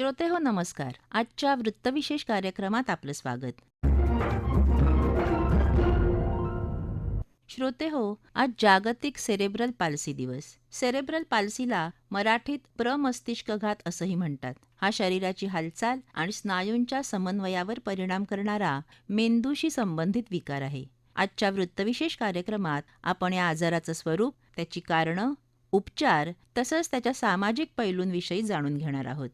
श्रोते हो नमस्कार. आजच्या वृत्तविशेष कार्यक्रमात आपलं स्वागत. श्रोते हो आज जागतिक सेरेब्रल पाल्सी दिवस. सेरेब्रल पाल्सीला मराठीत प्रमस्तिष्कघात असंही म्हणतात. हा शरीराची हालचाल आणि स्नायूंच्या समन्वयावर परिणाम करणारा मेंदूशी संबंधित विकार आहे. आजच्या वृत्तविशेष कार्यक्रमात आपण या आजाराचं स्वरूप त्याची कारणं उपचार तसंच त्याच्या सामाजिक पैलूंविषयी जाणून घेणार आहोत.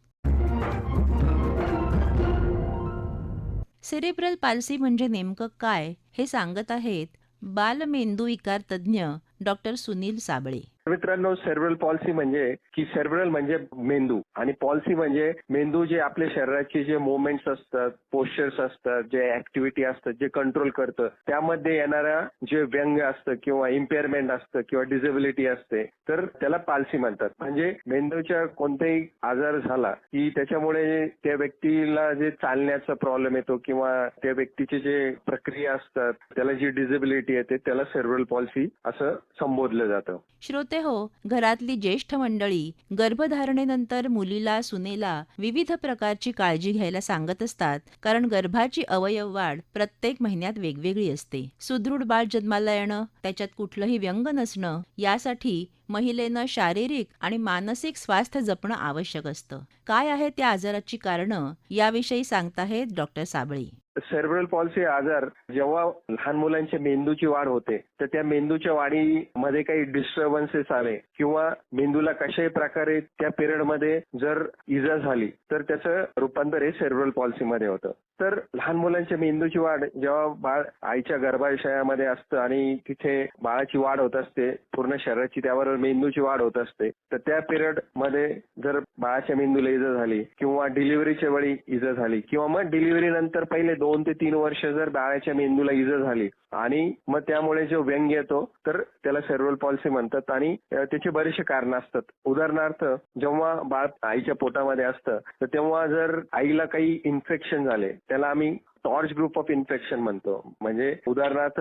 सेरेब्रल पाल्सी म्हणजे नेमकं काय हे सांगत आहेत बालमेंदू विकार तज्ज्ञ डॉक्टर सुनील साबळे. मित्रांनो सेर्ब्रल पॉलिसी म्हणजे की सेर्ब्रल म्हणजे मेंदू. आणि पॉलिसी म्हणजे मेंदू जे आपल्या शरीराचे जे मुवमेंट्स असतात पोस्चर्स असतात जे ऍक्टिव्हिटी असतात जे कंट्रोल करतं त्यामध्ये येणारा जे व्यंग असतं किंवा इम्पेअरमेंट असतं किंवा डिझेबिलिटी असते तर त्याला पॉलिसी म्हणतात. म्हणजे मेंदूच्या कोणताही आजार झाला की त्याच्यामुळे त्या व्यक्तीला जे चालण्याचा प्रॉब्लेम येतो किंवा त्या व्यक्तीचे जे प्रक्रिया असतात त्याला जी डिझेबिलिटी येते त्याला सेर्ब्रल पॉलिसी असं संबोधलं जातं. श्रोते हो. घरातली ज्येष्ठ मंडळी गर्भधारणेनंतर मुलीला सुनेला विविध प्रकारची काळजी घ्यायला सांगत असतात. कारण गर्भाची अवयव वाढ प्रत्येक महिन्यात वेगवेगळी असते. सुदृढ बाळ जन्माला येणं त्याच्यात कुठलंही व्यंग नसणं यासाठी महिलेनं शारीरिक आणि मानसिक स्वास्थ्य जपणं आवश्यक असतं. काय आहे त्या आजाराची कारणं याविषयी सांगताहेत डॉक्टर साबळी. सेरेब्रल पॉलिसी आजार जेव्हा लहान मुलांच्या मेंदूची वाढ होते तर त्या मेंदूच्या वाढीमध्ये काही डिस्टर्बन्सेस आले किंवा मेंदूला कशाही प्रकारे त्या पिरियडमध्ये जर इजा झाली तर त्याचं रूपांतर हे सेरेब्रल पॉलिसीमध्ये होतं. तर लहान मुलांच्या मेंदूची वाढ जेव्हा बाळ आईच्या गर्भाशयामध्ये असतं आणि तिथे बाळाची वाढ होत असते पूर्ण शरीराची त्यावर मेंदूची वाढ होत असते तर त्या पिरियडमध्ये जर बाळाच्या मेंदूला इजा झाली किंवा डिलिव्हरीच्या वेळी इजा झाली किंवा मग डिलिव्हरी नंतर पहिले दोन ते तीन वर्ष जर बाळाच्या मेंदूला इजा झाली आणि मग त्यामुळे जो व्यंग येतो तर त्याला सर्वल पॉलिसी म्हणतात आणि त्याची बरेचसे कारण असतात. उदाहरणार्थ जेव्हा बाळ आईच्या पोटामध्ये असतं तर तेव्हा जर आईला काही इन्फेक्शन झाले त्याला आम्ही टॉर्च ग्रुप ऑफ इन्फेक्शन म्हणतो. म्हणजे उदाहरणार्थ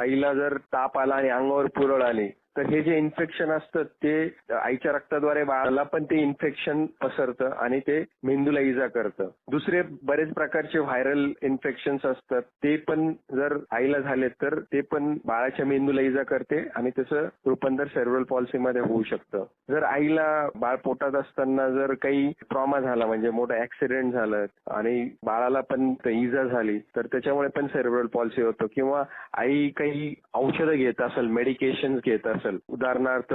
आईला जर ताप आला आणि अंगावर पुरळ आली तर हे जे इन्फेक्शन असतं ते आईच्या रक्ताद्वारे बाळाला पण ते इन्फेक्शन पसरतं आणि ते मेंदूला इजा करतं. दुसरे बरेच प्रकारचे व्हायरल इन्फेक्शन्स असतात. ते पण जर आईला झाले तर ते पण बाळाच्या मेंदूला इजा करते आणि त्याचं रूपांतर सेर्व्हल पॉलिसीमध्ये होऊ शकतं. जर आईला बाळ पोटात असताना जर काही ट्रॉमा झाला म्हणजे मोठं ऍक्सिडेंट झालं आणि बाळाला पण इजा झाली तर त्याच्यामुळे पण सेर्व्हल पॉलिसी होतो. किंवा आई काही औषधं घेत असेल मेडिकेशन घेत असेल असेल. उदाहरणार्थ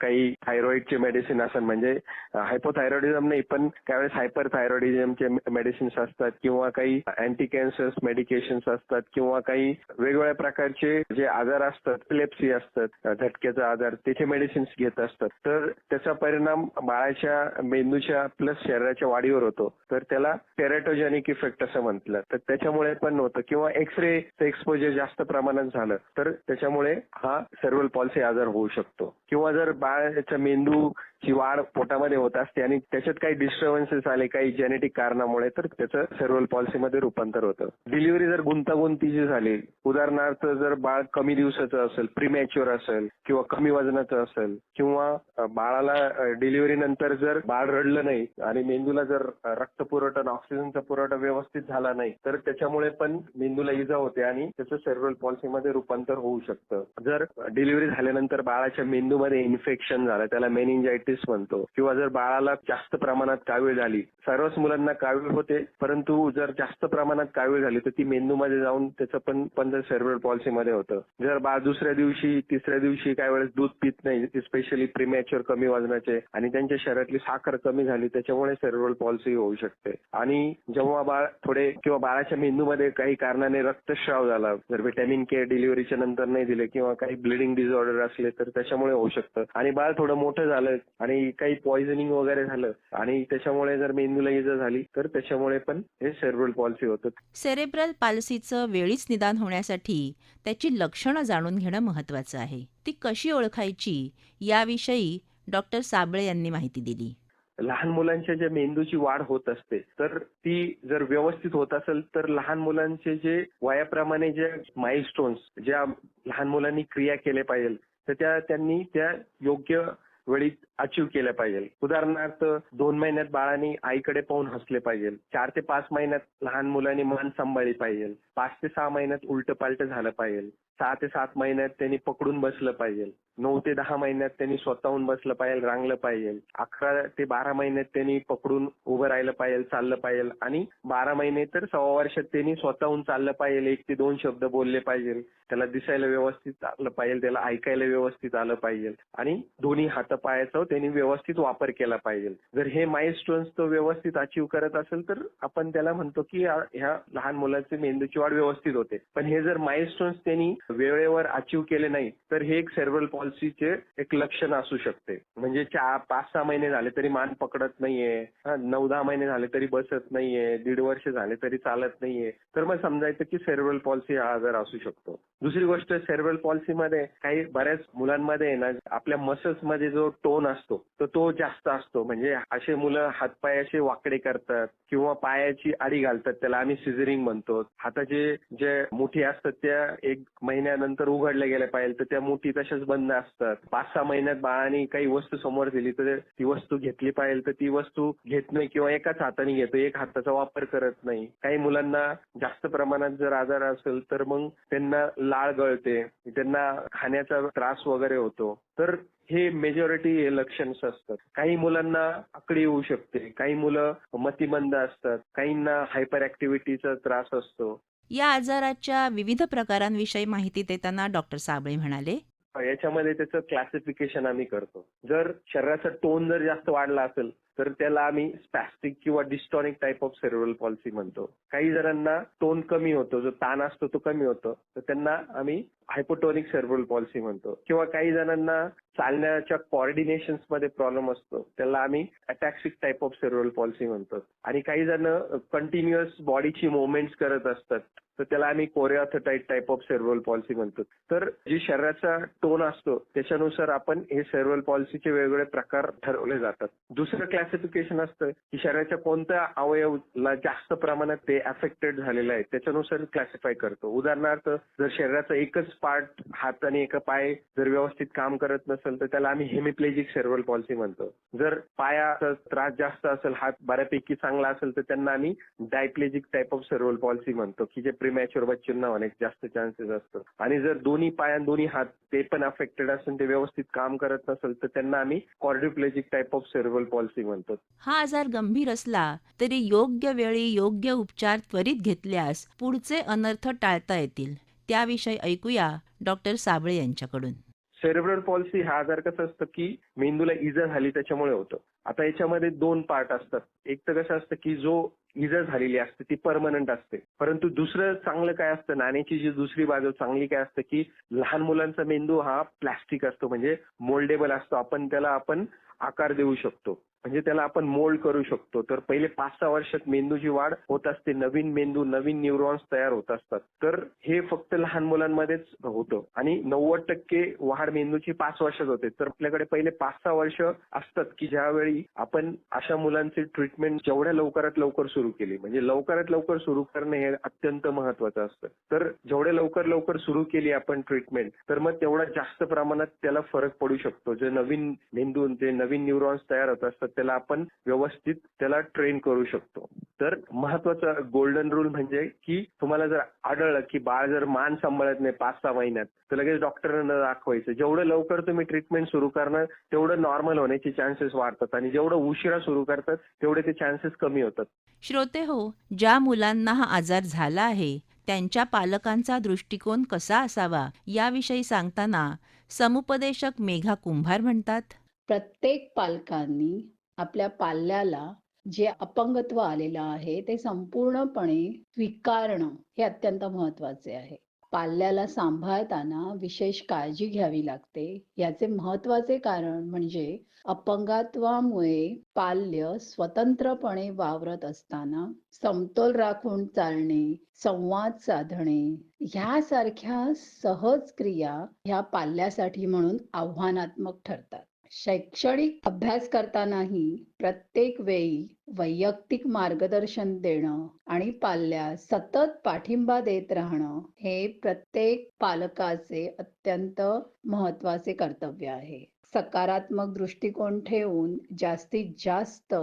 काही थायरॉइडचे मेडिसिन असेल म्हणजे हायपोथायरॉइडिझम नाही पण त्यावेळेस हायपर थायरॉइडिझमचे मेडिसिन्स असतात किंवा काही अँटी मेडिकेशन मेडिकेशन्स असतात किंवा काही वेगवेगळ्या प्रकारचे जे आजार असतात प्लेप्सी असतात झटक्याचा आजार त्याचे मेडिसिन्स घेत असतात. तर त्याचा परिणाम बाळाच्या मेंदूच्या प्लस शरीराच्या वाढीवर होतो. तर त्याला टेरेटोजेनिक इफेक्ट असं म्हटलं. तर त्याच्यामुळे पण होतं. किंवा एक्सरे एक्सपोजर जास्त प्रमाणात झालं. तर त्याच्यामुळे हा सर्वल पॉलिसी आजार होऊ शकतो. किंवा जर बाळाचा मेंदू ची वाढ पोटामध्ये होत असते आणि त्याच्यात काही डिस्टर्बन्सेस आले काही जेनेटिक कारणामुळे तर त्याचं सर्वल पॉलिसीमध्ये रूपांतर होतं. डिलिव्हरी जर गुंतागुंतीची झाली उदाहरणार्थ जर बाळ कमी दिवसाचं असेल प्रीमॅच्युअर असेल किंवा कमी वजनाचं असेल किंवा बाळाला डिलिव्हरी नंतर जर बाळ रडलं नाही आणि मेंदूला जर रक्त पुरवठा ऑक्सिजनचा पुरवठा व्यवस्थित झाला नाही तर त्याच्यामुळे पण मेंदूला इजा होते आणि त्याचं सर्वल पॉलिसीमध्ये रूपांतर होऊ शकतं. जर डिलिव्हरी झाल्यानंतर बाळाच्या मेंदूमध्ये इन्फेक्शन झालं त्याला मेनिंजायटिस म्हणतो. किंवा जर बाळाला जास्त प्रमाणात कावीळ झाली सर्वच मुलांना कावीळ होते परंतु जर जास्त प्रमाणात कावीळ झाली तर ती मेंदूमध्ये जाऊन त्याचं पण पण सेर्व्हल पॉलिसीमध्ये होतं. जर बाळ दुसऱ्या दिवशी तिसऱ्या दिवशी काही वेळेस दूध पित नाही स्पेशली प्रीमॅच्युअर कमी वजनाचे आणि त्यांच्या शरीरातली साखर कमी झाली त्याच्यामुळे सेर्व्हल पॉलिसी होऊ शकते. आणि जेव्हा बाळ थोडे किंवा बाळाच्या मेंदूमध्ये काही कारणाने रक्तस्राव झाला जर व्हिटॅमिन के डिलिव्हरीच्या नंतर नाही दिले किंवा काही ब्लिडिंग डिसऑर्डर असले तर त्याच्यामुळे होऊ शकतं. आणि बाळ थोडं मोठं झालं आणि काही पॉइझनिंग वगैरे झालं आणि त्याच्यामुळे जर मेंदूला इजा झाली तर त्याच्यामुळे पण हे सेर्व्हल पॉलिसी होतं. सेरेब्रल पाल्सीचं वेळीच निदान होण्यासाठी त्याची लक्षणं जाणून घेणं महत्वाचं आहे. ती कशी ओळखायची याविषयी डॉक्टर साबळे यांनी माहिती दिली. लहान मुलांच्या ज्या मेंदूची वाढ होत असते तर ती जर व्यवस्थित होत असेल तर लहान मुलांचे जे वयाप्रमाणे जे माइलस्टोन्स ज्या लहान मुलांनी क्रिया केल्या पाहिजे तर त्या त्यांनी त्या योग्य वेळी अचीव्ह केल्या पाहिजे. उदाहरणार्थ दोन महिन्यात बाळाने आईकडे पाहून हसले पाहिजे. चार ते पाच महिन्यात लहान मुलांनी मान सांभाळली पाहिजे. पाच ते सहा महिन्यात उलट पालट झालं पाहिजे. सहा ते सात महिन्यात त्यांनी पकडून बसलं पाहिजे. नऊ ते दहा महिन्यात त्यांनी स्वतःहून बसलं पाहिजे रांगलं पाहिजे. अकरा ते बारा महिन्यात त्यांनी पकडून उभं राहिलं पाहिजे चाललं पाहिजे. आणि बारा महिने तर सव्वा वर्षात त्यांनी स्वतःहून चाललं पाहिजे. एक ते दोन शब्द बोलले पाहिजे. त्याला दिसायला व्यवस्थित आलं पाहिजे. त्याला ऐकायला व्यवस्थित आलं पाहिजे. आणि दोन्ही हातापायाचं त्यांनी व्यवस्थित वापर केला पाहिजे. जर हे माइलस्टोन्स तो व्यवस्थित अचीव करत असेल तर आपण त्याला म्हणतो की ह्या लहान मुलाची मेंदूची वाढ व्यवस्थित होते. पण हे जर माइलस्टोन्स त्यांनी वेळेवर अचीव केले नाही तर हे एक सेर्बल पॉलिसीचे एक लक्षण असू शकते. म्हणजे चार पाच सहा महिने झाले तरी मान पकडत नाहीये हा, नऊ दहा महिने झाले तरी बसत नाहीये दीड वर्ष झाले तरी चालत नाहीये. तर मग समजायचं की सेर्बल पॉलिसी हा आजार असू शकतो. दुसरी गोष्ट सेर्बल पॉलिसीमध्ये काही बऱ्याच मुलांमध्ये आहे ना आपल्या मसल्समध्ये जो टोन असतो तर तो जास्त असतो. म्हणजे असे मुलं हातपाय असे वाकडे करतात किंवा पायाची आडी घालतात त्याला आम्ही सिझरिंग म्हणतो. हाताचे जे मुठी असतात त्या एक महिन्यानंतर उघडल्या गेल्या पाहिजे तर त्या मुठी तशाच बंद असतात. पाच सहा महिन्यात बाळाने काही वस्तू समोर दिली तर ती वस्तू घेतली पाहिजे तर ती वस्तू घेत नाही किंवा एकाच हाताने घेतो एक हाताचा वापर करत नाही. काही मुलांना जास्त प्रमाणात जर आजार असेल तर मग त्यांना लाळ गळते त्यांना खाण्याचा त्रास वगैरे होतो. तर हे मेजॉरिटी लक्षणच असतात. काही मुलांना आकडी येऊ शकते. काही मुलं मतिमंद असतात. काहींना हायपर ऍक्टिव्हिटीचा त्रास असतो. या आजाराच्या विविध प्रकारांविषयी माहिती देताना डॉक्टर साबळे म्हणाले याच्यामध्ये त्याचं क्लासिफिकेशन आम्ही करतो. जर शरीराचा टोन जर जास्त वाढला असेल तर त्याला आम्ही स्पॅस्टिक किंवा dystonic type of cerebral palsy म्हणतो. काही जणांना टोन कमी होतो जो ताण असतो तो कमी होतो. तर त्यांना आम्ही हायपोटोनिक सेरेब्रल पॉलिसी म्हणतो. किंवा काही जणांना चालण्याच्या कॉर्डिनेशनमध्ये प्रॉब्लेम असतो त्याला आम्ही ataxic type of cerebral palsy म्हणतो. आणि काही जण कंटिन्युअस बॉडीची मुवमेंट करत असतात तर त्याला आम्ही choreoathetoid type of cerebral palsy म्हणतो. तर जी शरीराचा टोन असतो त्याच्यानुसार आपण हे सेर्व्हल पॉलिसीचे वेगवेगळे प्रकार ठरवले जातात. दुसरं क्लासिफिकेशन असतं की शरीराच्या कोणत्या अवयवला जास्त प्रमाणात ते अफेक्टेड झालेलं आहे त्याच्यानुसार क्लासिफाय करतो. उदाहरणार्थ जर शरीराचा एकच पार्ट हात आणि एका पाय जर व्यवस्थित काम करत नसेल तर त्याला आम्ही हेमिप्लेजिक सेर्व्हल पॉलिसी म्हणतो. जर पायाचा त्रास जास्त असेल हात बऱ्यापैकी चांगला असेल तर त्यांना आम्ही diplegic type of cerebral palsy म्हणतो की जे प्रिमॅच्युअर बच्चूंना होण्याचे जास्त चान्सेस असतात आणि जर दोन्ही पाय आणि दोन्ही हात ते पण अफेक्टेड असून ते व्यवस्थित काम करत नसेल तर त्यांना आम्ही quadriplegic type of cerebral palsy म्हणतो. हा आजार गंभीर असला तरी योग्य वेळी योग्य उपचार त्वरित घेतल्यास पुढचे अनर्थ टाळता येतील. त्याविषयी ऐकूया डॉक्टर साबळे यांच्याकडून. सेरेब्रल पॉलिसी हा आजार कसं असतं की मेंदूला इजा झाली त्याच्यामुळे होतं. आता याच्यामध्ये दोन पार्ट असतात. एक तर कसं असतं की जो इजा झालेली असते ती परमनंट असते. परंतु दुसरं चांगलं काय असतं? नाण्याची जी दुसरी बाजू चांगली काय असते की लहान मुलांचा मेंदू हा प्लास्टिक असतो. म्हणजे मोल्डेबल असतो. आपण त्याला आपण आकार देऊ शकतो. म्हणजे त्याला आपण मोल्ड करू शकतो. तर पहिले पाच सहा वर्षात मेंदूची वाढ होत असते. नवीन मेंदू नवीन न्यूरॉन्स तयार होत असतात. तर हे फक्त लहान मुलांमध्येच होतं. आणि नव्वद टक्के वाढ मेंदूची पाच वर्षात होते. तर आपल्याकडे पहिले पाच सहा वर्ष असतात की ज्यावेळी आपण अशा मुलांची ट्रीटमेंट जेवढ्या लवकरात लवकर सुरू केली. म्हणजे लवकरात लवकर सुरू करणे हे अत्यंत महत्वाचं असतं. तर जेवढे लवकर लवकर सुरू केली आपण ट्रीटमेंट तर मग तेवढा जास्त प्रमाणात त्याला फरक पडू शकतो. जे नवीन मेंदू जे नवीन न्यूरॉन्स तयार होत असतात त्याला आपण व्यवस्थित त्याला ट्रेन करू शकतो. तर महत्त्वाचा गोल्डन रूल म्हणजे की तुम्हाला जर आढळलं की बाळ जर मान सांभाळत नाही पाच सहा महिन्यात तर लगेच डॉक्टरांना दाखवायचं. जेवढं लवकर तुम्ही ट्रीटमेंट सुरू करणार तेवढं नॉर्मल होण्याचे चान्सेस वाढतात आणि जेवढं उशिरा सुरू करतात तेवढे ते चान्सेस कमी होतात. श्रोते हो ज्या मुलांना हा आजार झाला आहे त्यांच्या पालकांचा दृष्टिकोन कसा असावा याविषयी सांगताना समुपदेशक मेघा कुंभार म्हणतात. प्रत्येक पालकांनी आपल्या पाल्याला जे अपंगत्व आलेलं आहे ते संपूर्णपणे स्वीकारणं हे अत्यंत महत्त्वाचे आहे. पाल्याला सांभाळताना विशेष काळजी घ्यावी लागते. याचे महत्त्वाचे कारण म्हणजे अपंगत्वामुळे पाल्य स्वतंत्रपणे वावरत असताना समतोल राखून चालणे संवाद साधणे ह्यासारख्या सहज क्रिया ह्या पाल्यासाठी म्हणून आव्हानात्मक ठरतात. शैक्षणिक अभ्यास करतानाही प्रत्येक वेळी वैयक्तिक मार्गदर्शन देणं आणि पाल्यास सतत पाठिंबा देत राहणं हे प्रत्येक पालकाचे अत्यंत महत्त्वाचे कर्तव्य आहे. सकारात्मक दृष्टिकोन ठेवून जास्तीत जास्त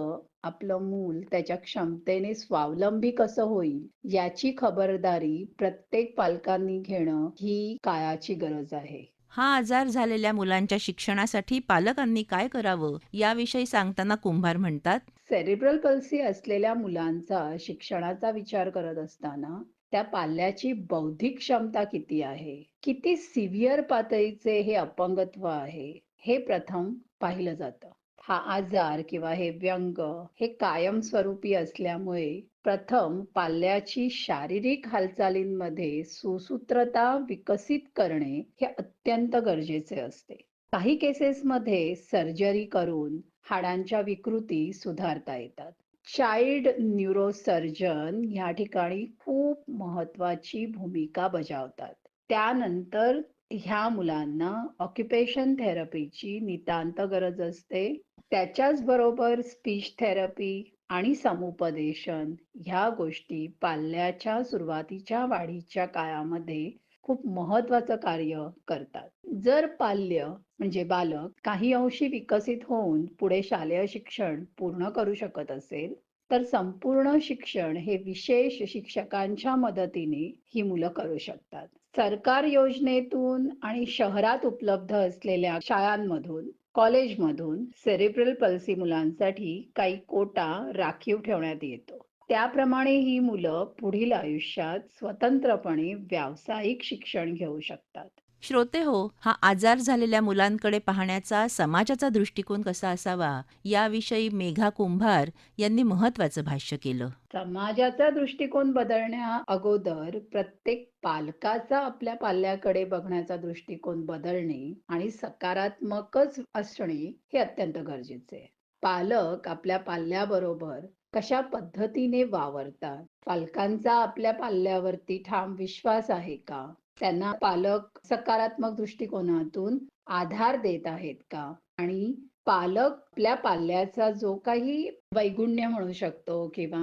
आपलं मूल त्याच्या क्षमतेने स्वावलंबी कसं होईल याची खबरदारी प्रत्येक पालकांनी घेणं ही काळाची गरज आहे. हा आजार झालेल्या मुलांच्या शिक्षणासाठी पालकांनी काय करावं याविषयी सांगताना कुंभार म्हणतात सेरिब्रल पल्सी असलेल्या मुलांचा शिक्षणाचा विचार करत असताना त्या पाल्याची बौद्धिक क्षमता किती आहे? किती सिव्हिअर पातळीचे हे अपंगत्व आहे? हे प्रथम पाहिलं जातं. हा आजार किंवा हे व्यंग हे कायमस्वरूपी असल्यामुळे प्रथम पाल्याची शारीरिक हालचालींमध्ये सुसूत्रता विकसित करणे हे अत्यंत गरजेचे असते. काही केसेसमध्ये सर्जरी करून हाडांच्या विकृती सुधारता येतात. चाइल्ड न्यूरोसर्जन या ठिकाणी खूप महत्वाची भूमिका बजावतात. त्यानंतर ह्या मुलांना ऑक्युपेशन थेरपीची नितांत गरज असते. त्याच्याच बरोबर स्पीच थेरपी आणि समुपदेशन ह्या गोष्टी पाल्याच्या सुरुवातीच्या वाढीच्या काळामध्ये खूप महत्वाचं कार्य करतात. जर पाल्य म्हणजे बालक काही अंशी विकसित होऊन पुढे शालेय शिक्षण पूर्ण करू शकत असेल तर संपूर्ण शिक्षण हे विशेष शिक्षकांच्या मदतीने ही मुलं करू शकतात. सरकार योजनेतून आणि शहरात उपलब्ध असलेल्या शाळांमधून कॉलेजमधून सेरेब्रल पल्सी मुलांसाठी काही कोटा राखीव ठेवण्यात येतो. त्याप्रमाणे ही मुलं पुढील आयुष्यात स्वतंत्रपणे व्यावसायिक शिक्षण घेऊ शकतात. श्रोते हो हा आजार झालेल्या मुलांकडे पाहण्याचा समाजाचा दृष्टिकोन कसा असावा याविषयी मेघा कुंभार यांनी महत्वाचं भाष्य केलं. समाजाचा दृष्टिकोन बदलण्या अगोदर प्रत्येक पालकाचा आपल्या पाल्याकडे बघण्याचा दृष्टिकोन बदलणे आणि सकारात्मकच असणे हे अत्यंत गरजेचे आहे. पालक आपल्या पाल्याबरोबर कशा पद्धतीने वावरतात? पालकांचा आपल्या पाल्यावरती ठाम विश्वास आहे का? त्यांना पालक सकारात्मक दृष्टिकोनातून आधार देत आहेत का? आणि पालक आपल्या पाल्याचा जो काही वैगुण्य म्हणू शकतो किंवा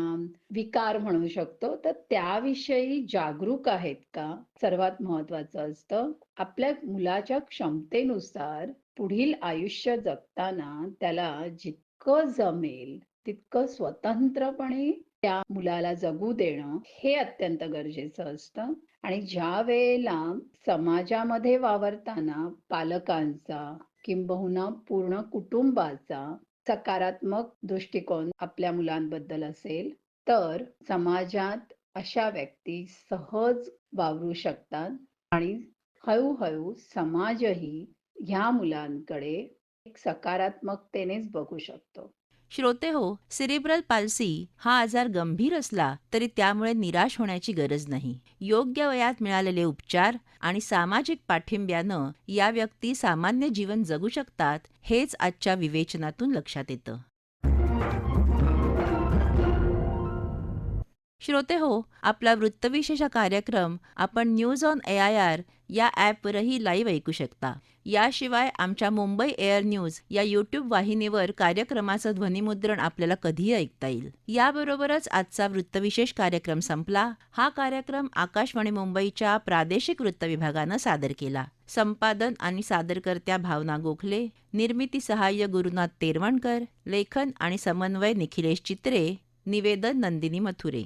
विकार म्हणू शकतो तर त्याविषयी जागरूक आहेत का? सर्वात महत्वाचं असतं आपल्या मुलाच्या क्षमतेनुसार पुढील आयुष्य जगताना त्याला जितकं जमेल तितकं स्वतंत्रपणे त्या मुलाला जगू देणं हे अत्यंत गरजेचं असतं. आणि ज्या वेळेला समाजामध्ये वावरताना पालकांचा किंबहुना पूर्ण कुटुंबाचा सकारात्मक दृष्टिकोन आपल्या मुलांबद्दल असेल तर समाजात अशा व्यक्ती सहज वावरू शकतात. आणि हळूहळू समाजही ह्या मुलांकडे एक सकारात्मकतेनेच बघू शकतो. श्रोते हो सिरिब्रल पाल्सी हा आजार गंभीर असला तरी त्यामुळे निराश होण्याची गरज नाही. योग्य वयात मिळालेले उपचार आणि सामाजिक पाठिंब्यानं या व्यक्ती सामान्य जीवन जगू शकतात हेच आजच्या विवेचनातून लक्षात येतं. श्रोते हो आपला वृत्तविशेष कार्यक्रम आपण news on A I R या ॲपवरही लाईव्ह ऐकू शकता. याशिवाय आमच्या मुंबई एअर न्यूज या यूट्यूब वाहिनीवर कार्यक्रमाचं ध्वनिमुद्रण आपल्याला कधीही ऐकता येईल. याबरोबरच आजचा वृत्तविशेष कार्यक्रम संपला. हा कार्यक्रम आकाशवाणी मुंबईच्या प्रादेशिक वृत्त विभागानं सादर केला. संपादन आणि सादरकर्त्या भावना गोखले निर्मिती सहाय्य गुरुनाथ तेरवणकर लेखन आणि समन्वय निखिलेश चित्रे निवेदन नंदिनी मथुरे.